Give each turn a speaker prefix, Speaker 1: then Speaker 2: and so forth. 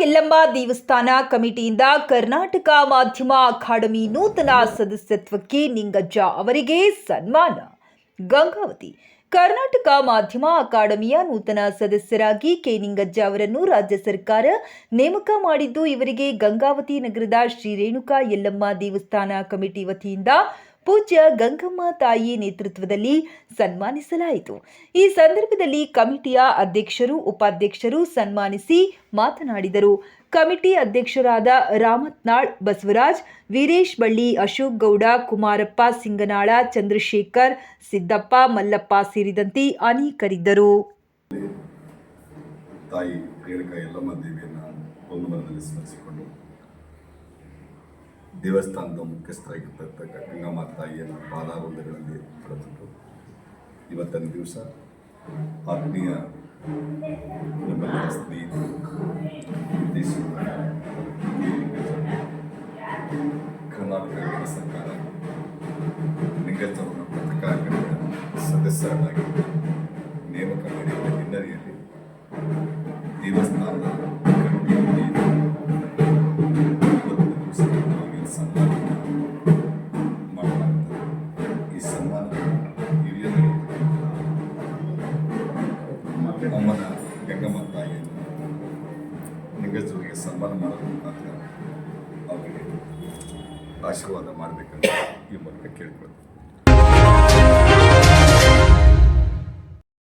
Speaker 1: ಯಲ್ಲಮ್ಮ ದೇವಸ್ಥಾನ ಕಮಿಟಿಯಿಂದ ಕರ್ನಾಟಕ ಮಾಧ್ಯಮ ಅಕಾಡೆಮಿ ನೂತನ ಸದಸ್ಯತ್ವಕ್ಕೆ ನಿಂಗಜ್ಜ ಅವರಿಗೆ ಸನ್ಮಾನ. ಗಂಗಾವತಿ ಕರ್ನಾಟಕ ಮಾಧ್ಯಮ ಅಕಾಡೆಮಿಯ ನೂತನ ಸದಸ್ಯರಾಗಿ ಕೆ ನಿಂಗಜ್ಜ ಅವರನ್ನು ರಾಜ್ಯ ಸರ್ಕಾರ ನೇಮಕ ಮಾಡಿದ್ದು, ಇವರಿಗೆ ಗಂಗಾವತಿ ನಗರದ ಶ್ರೀ ರೇಣುಕಾ ಯಲ್ಲಮ್ಮ ದೇವಸ್ಥಾನ ಕಮಿಟಿ ವತಿಯಿಂದ ಪೂಜ್ಯ ಗಂಗಮ್ಮ ತಾಯಿ ನೇತೃತ್ವದಲ್ಲಿ ಸನ್ಮಾನಿಸಲಾಯಿತು. ಈ ಸಂದರ್ಭದಲ್ಲಿ ಕಮಿಟಿಯ ಅಧ್ಯಕ್ಷರು, ಉಪಾಧ್ಯಕ್ಷರು ಸನ್ಮಾನಿಸಿ ಮಾತನಾಡಿದರು. ಕಮಿಟಿ ಅಧ್ಯಕ್ಷರಾದ ರಾಮತ್ನಾಳ್ ಬಸವರಾಜ್, ವೀರೇಶ್ ಬಳ್ಳಿ, ಅಶೋಕ್ ಗೌಡ, ಕುಮಾರಪ್ಪ ಸಿಂಗನಾಳ, ಚಂದ್ರಶೇಖರ್, ಸಿದ್ದಪ್ಪ ಮಲ್ಲಪ್ಪ ಸೇರಿದಂತೆ ಅನೇಕರಿದ್ದರು.
Speaker 2: ತಾಯಿ ರೇಣುಕಾ ಸ್ಮರಿಸಿಕೊಂಡು ದೇವಸ್ಥಾನದ ಮುಖ್ಯಸ್ಥರಾಗಿರ್ತಕ್ಕ ಗಂಗಮ್ಮ ತಾಯಿಯನ್ನು ಪಾದಾವೃಂದಗಳಲ್ಲಿ ಪಡೆದುಕೊಂಡು ಇವತ್ತಿನ ದಿವಸ ಆತ್ಮೀಯ ನಮ್ಮೆಲ್ಲರ ಸ್ನೇಹಿತರು ಕರ್ನಾಟಕ ರಾಜ್ಯ ಸರ್ಕಾರ ನಿಂಗಜ್ಜವರನ್ನು ಪತ್ರಕಾರರ ಸದಸ್ಯರಾಗಿ ನೇಮಕ ಮಾಡಿರುವ ಹಿನ್ನೆಲೆಯಲ್ಲಿ ದೇವಸ್ಥಾನದ ಅಮ್ಮನ ಗಂಗಮ್ಮ ತಾಯಿ ನಿಂಗಜ್ಜವರಿಗೆ ಸನ್ಮಾನ ಮಾಡೋದ್ರ ಮುಖಾಂತರ ಅವರಿಗೆ ಆಶೀರ್ವಾದ ಮಾಡಬೇಕಂತ ಈ ಮೂಲಕ ಕೇಳ್ಕೊಳ್ತೀನಿ.